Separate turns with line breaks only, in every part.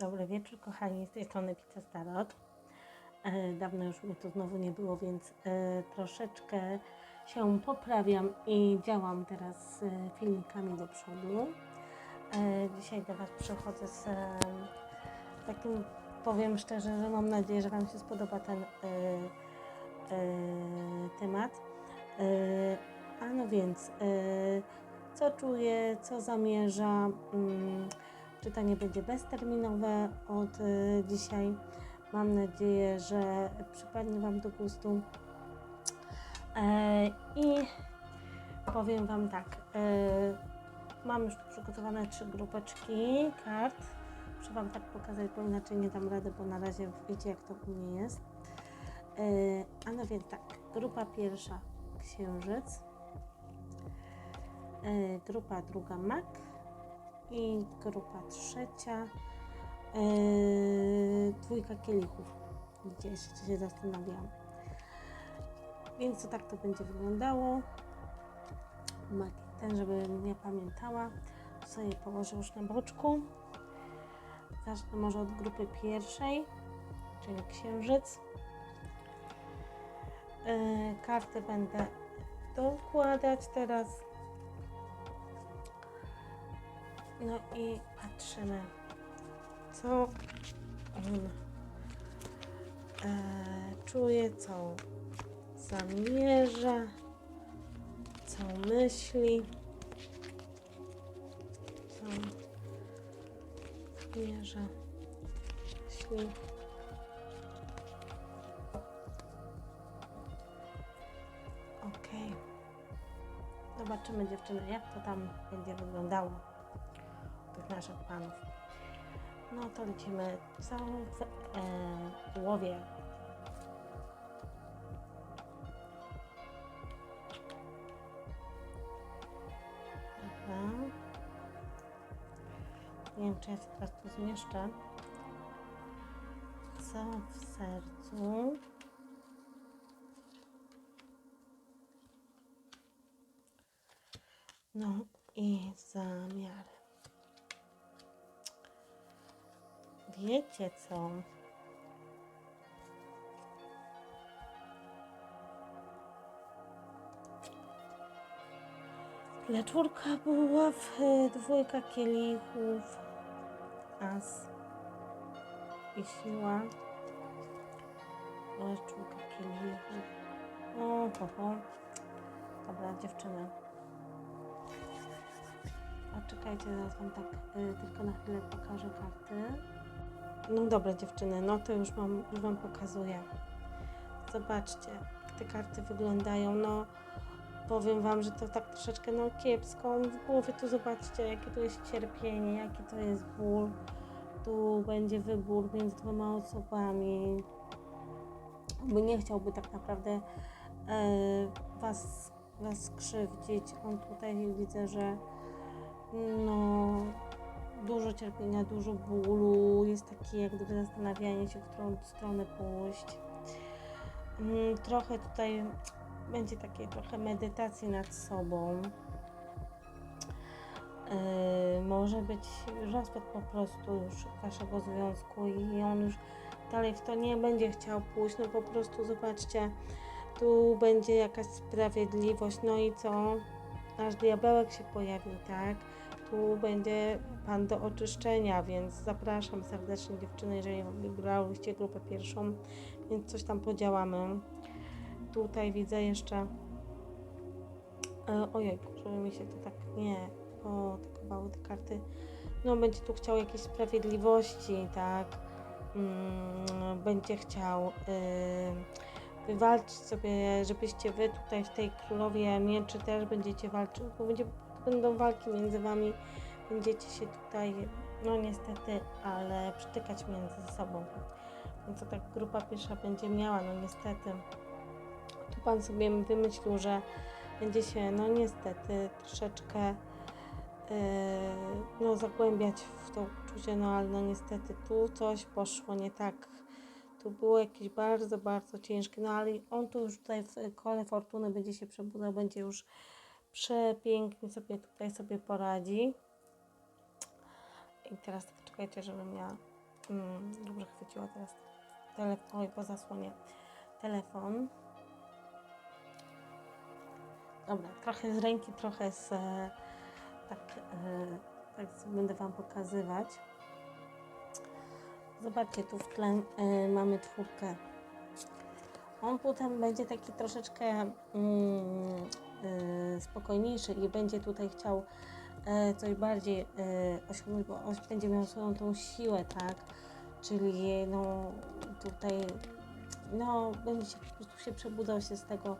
Dobry wieczór, kochani, z tej strony Pizza Starot. E, dawno już mnie tu znowu nie było, więc e, troszeczkę się poprawiam i działam teraz e, filmikami do przodu. E, dzisiaj do Was przychodzę z e, takim, powiem szczerze, że mam nadzieję, że Wam się spodoba ten e, e, temat. E, a no więc, e, co czuję, co zamierzam. Mm, Czytanie będzie bezterminowe od y, dzisiaj. Mam nadzieję, że przypadnie Wam do gustu. E, I powiem Wam tak. E, mam już przygotowane trzy grupeczki kart. Muszę Wam tak pokazać, bo inaczej nie dam rady, bo na razie wiecie, jak to u mnie jest. E, a no więc tak. Grupa pierwsza Księżyc. Grupa druga Mak i grupa trzecia. Yy, dwójka kielichów. Gdzie jeszcze się zastanawiałam. Więc to tak to będzie wyglądało. Ten, żebym nie pamiętała sobie położę już na boczku. Zacznę może od grupy pierwszej czyli księżyc. Yy, karty będę dokładać teraz No i patrzymy, co on e, czuje, co zamierza, co myśli, co zamierza, myśli. Okej. Zobaczymy dziewczyny, jak to tam będzie wyglądało tych naszych panów. No to lecimy co w e, łowie. Dobra. Nie wiem, czy ja się teraz tu zmieszczę. Co w sercu? No i zamiary. Wiecie co? Leczurka buław, y, dwójka kielichów, as i siła. Leczurka kielichów. O, ho, ho. Dobra, dziewczyny. A czekajcie, zaraz wam tak y, tylko na chwilę pokażę karty. No dobra dziewczyny, no to już wam, już wam pokazuję. Zobaczcie, jak te karty wyglądają. No powiem wam, że to tak troszeczkę no kiepsko. W głowie tu zobaczcie, jakie to jest cierpienie, jaki to jest ból. Tu będzie wybór między dwoma osobami. By nie chciałby tak naprawdę e, was, was skrzywdzić. On tutaj widzę, że no, dużo cierpienia, dużo bólu, jest takie jak gdyby zastanawianie się, w którą stronę pójść. Mm, Trochę tutaj będzie takie trochę medytacji nad sobą. Yy, może być rozpad po prostu już waszego związku i on już dalej w to nie będzie chciał pójść. No po prostu zobaczcie, tu będzie jakaś sprawiedliwość, no i co? Aż diabełek się pojawił, tak? Tu będzie Pan do oczyszczenia, więc zapraszam serdecznie dziewczyny, jeżeli wybrałyście grupę pierwszą, więc coś tam podziałamy. Tutaj widzę jeszcze e, ojej, żeby mi się to tak nie potykowały te karty. No będzie tu chciał jakiejś sprawiedliwości, tak? Mm, będzie chciał y, wywalczyć sobie, żebyście wy tutaj w tej królowie mieczy też będziecie walczyć, bo będzie będą walki między wami, będziecie się tutaj, no niestety, ale przytykać między sobą. Więc to tak grupa pierwsza będzie miała, no niestety. Tu pan sobie wymyślił, że będzie się, no niestety, troszeczkę yy, no zagłębiać w to uczucie, no ale no niestety tu coś poszło nie tak. Tu było jakieś bardzo, bardzo ciężkie, no ale on tu już tutaj w kole fortuny będzie się przebudzał, będzie już przepięknie sobie tutaj sobie poradzi. I teraz tak czekajcie, żebym miała Mm, dobrze chwyciła teraz telefon, oj, po zasłonie. Telefon. Dobra, trochę z ręki, trochę z... e, Tak, e, tak będę Wam pokazywać. Zobaczcie, tu w tle e, mamy czwórkę. On potem będzie taki troszeczkę mm, spokojniejszy i będzie tutaj chciał e, coś bardziej e, osiągnąć, bo on będzie miał swoją tą siłę, tak? Czyli no tutaj no będzie się po prostu się przebudzał się z tego,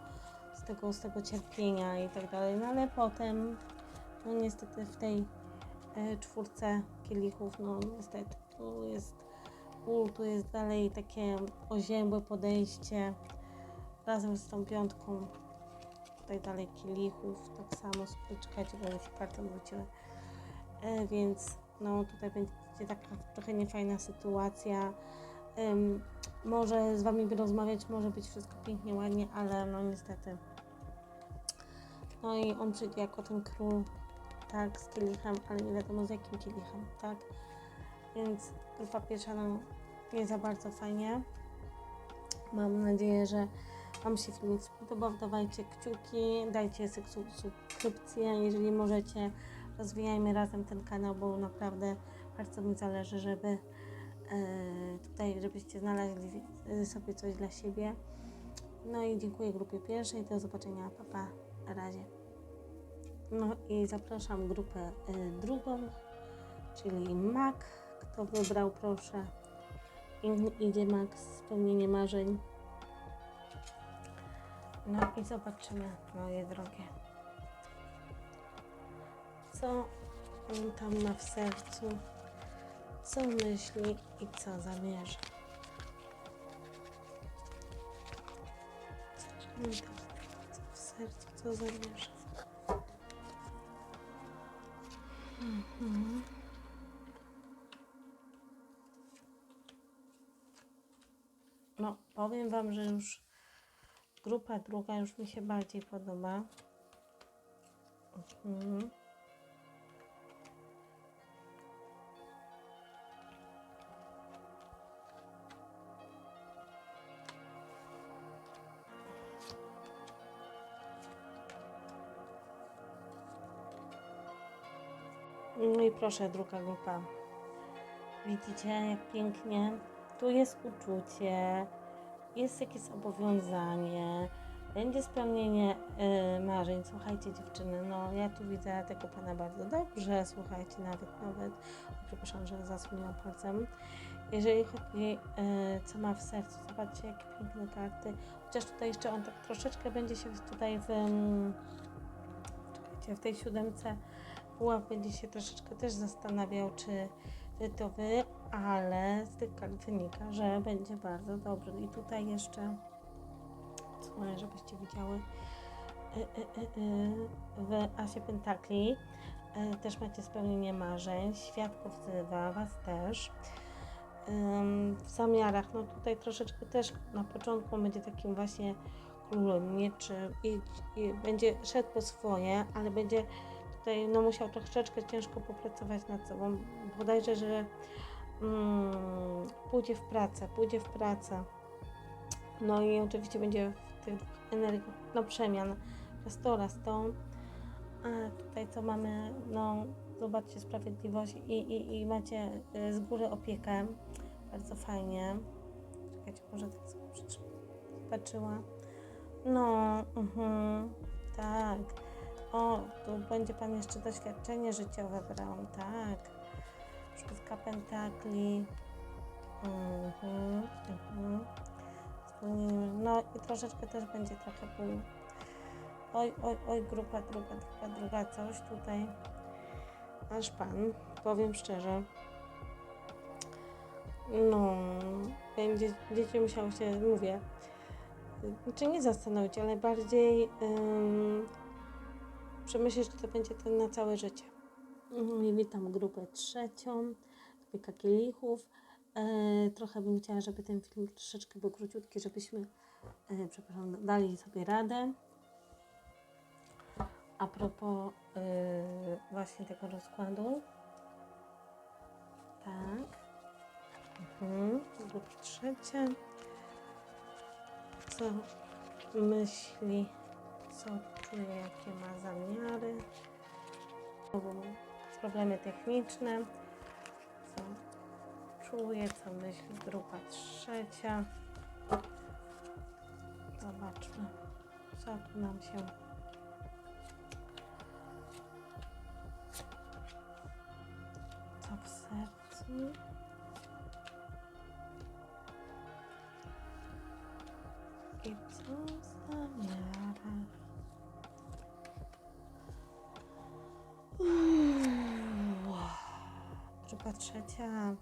z tego, z tego cierpienia i tak dalej. No ale potem no niestety w tej e, czwórce kielichów, no niestety tu jest ból, tu jest dalej takie oziębłe podejście razem z tą piątką. Tutaj dalej kielichów, tak samo, czekajcie, bo się karty wróciły. E, więc no tutaj będzie taka trochę niefajna sytuacja. Może z Wami by rozmawiać, może być wszystko pięknie, ładnie, ale no niestety. No i on przyjdzie jako ten król, tak, z kielichem, ale nie wiadomo z jakim kielichem, tak. Więc grupa pierwsza no, nie za bardzo fajnie. Mam nadzieję, że Wam się filmik spodobał. Dawajcie kciuki, dajcie subskrypcję, jeżeli możecie. Rozwijajmy razem ten kanał, bo naprawdę bardzo mi zależy, żeby e, tutaj, żebyście znaleźli e, sobie coś dla siebie. No i dziękuję grupie pierwszej. Do zobaczenia. Pa, pa. Na razie. No i zapraszam grupę e, drugą, czyli MAK. Kto wybrał, proszę. Idzie Max, spełnienie marzeń. No i zobaczymy, moje drogie. Co on tam ma w sercu, co myśli i co zamierza. Co on tam w sercu, co zamierza. Mhm. No, powiem Wam, że już grupa druga już mi się bardziej podoba. Mhm. No i proszę, druga grupa. Widzicie, jak pięknie. Tu jest uczucie, jest jakieś zobowiązanie, będzie spełnienie y, marzeń. Słuchajcie, dziewczyny, no ja tu widzę tego pana bardzo dobrze. Słuchajcie, nawet, nawet, przepraszam, że zasłoniłam palcem. Jeżeli chodzi, y, co ma w sercu, zobaczcie, jakie piękne karty. Chociaż tutaj jeszcze on tak troszeczkę będzie się tutaj w, mm, czekajcie, w tej siódemce pułap będzie się troszeczkę też zastanawiał, czy to wy, ale z tych kart wynika, że będzie bardzo dobrze. I tutaj jeszcze, może, żebyście widziały, y, y, y, w Asie Pentakli też macie spełnienie marzeń, światło wzywa was też. W zamiarach, no tutaj troszeczkę też na początku będzie takim właśnie królem mieczy i, i będzie szedł po swoje, ale będzie tutaj no, musiał troszeczkę ciężko popracować nad sobą. Bodajże, że mm, pójdzie w pracę, pójdzie w pracę. No i oczywiście będzie w tych energiach, no przemian, raz to, raz to. A tutaj co mamy, no zobaczcie, sprawiedliwość i, i, i macie y, z góry opiekę. Bardzo fajnie. Czekajcie, może tak sobie. Patrzyła. No, mhm, tak. O, tu będzie Pan jeszcze doświadczenie życiowe brał, tak. Szóstka pentakli. Mhm, mhm. No i troszeczkę też będzie trochę pół. Oj, oj, oj, grupa, druga, druga, druga, coś tutaj. Aż Pan, powiem szczerze. No, będzie, dzieci musiały się, mówię, czy nie zastanowić, ale bardziej przemyśleć, czy to będzie to na całe życie. Mhm, witam grupę trzecią, Pieka Kielichów. E, trochę bym chciała, żeby ten film troszeczkę był króciutki, żebyśmy, e, przepraszam, dali sobie radę. A propos e, właśnie tego rozkładu. Tak. Mhm. Drugie, trzecie. Co myśli, co czuje, jakie ma zamiary. Problemy techniczne. Co czuje, co myśli grupa trzecia. Zobaczmy, co tu nam się co w sercu. Trzecia.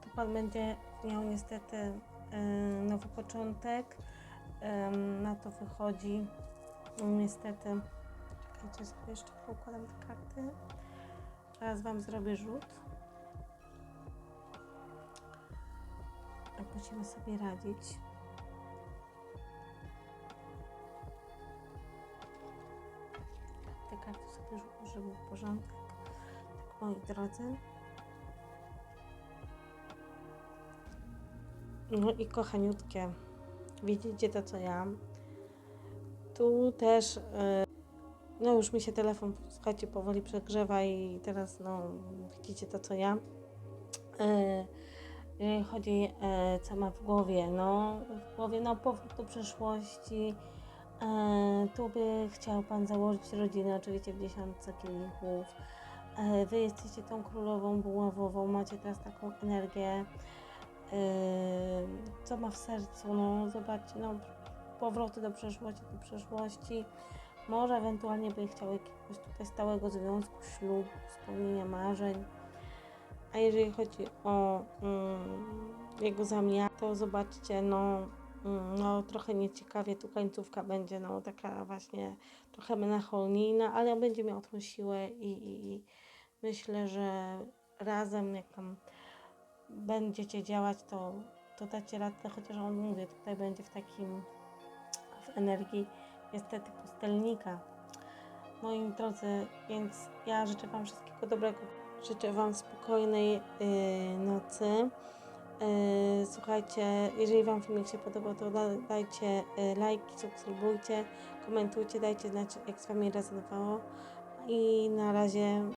Tu Pan będzie miał niestety e, nowy początek. Em, Na to wychodzi niestety. Czekajcie, sobie jeszcze poukładam te karty. Teraz Wam zrobię rzut. Jak musimy sobie radzić. Te karty sobie rzucę, żeby był porządek. Tak, moi drodzy. No i kochaniutkie, widzicie to co ja. Tu też, e, no już mi się telefon, słuchajcie, powoli przegrzewa i teraz, no widzicie to co ja. Jeżeli chodzi, e, co ma w głowie, no w głowie, no powrót do przeszłości. E, tu by chciał Pan założyć rodzinę, oczywiście w dziesiątce kielichów. E, wy jesteście tą królową buławową, macie teraz taką energię. Yy, co ma w sercu, no zobaczcie, no powroty do przeszłości, do przeszłości, może ewentualnie by chciał jakiegoś tutaj stałego związku, ślubu, spełnienia marzeń, a jeżeli chodzi o mm, jego zamiar, to zobaczcie, no, no trochę nieciekawie tu końcówka będzie, no taka właśnie trochę melancholijna, ale on będzie miał tą siłę i, i, i myślę, że razem jak tam będziecie działać, to, to dacie radę, chociaż on mówię, tutaj będzie w takim w energii niestety pustelnika. Moi drodzy, więc ja życzę Wam wszystkiego dobrego. Życzę Wam spokojnej yy, nocy. Yy, słuchajcie, jeżeli Wam filmik się podobał, to da, dajcie yy, lajki, subskrybujcie, komentujcie, dajcie znać, jak z Wami rezonowało. I na razie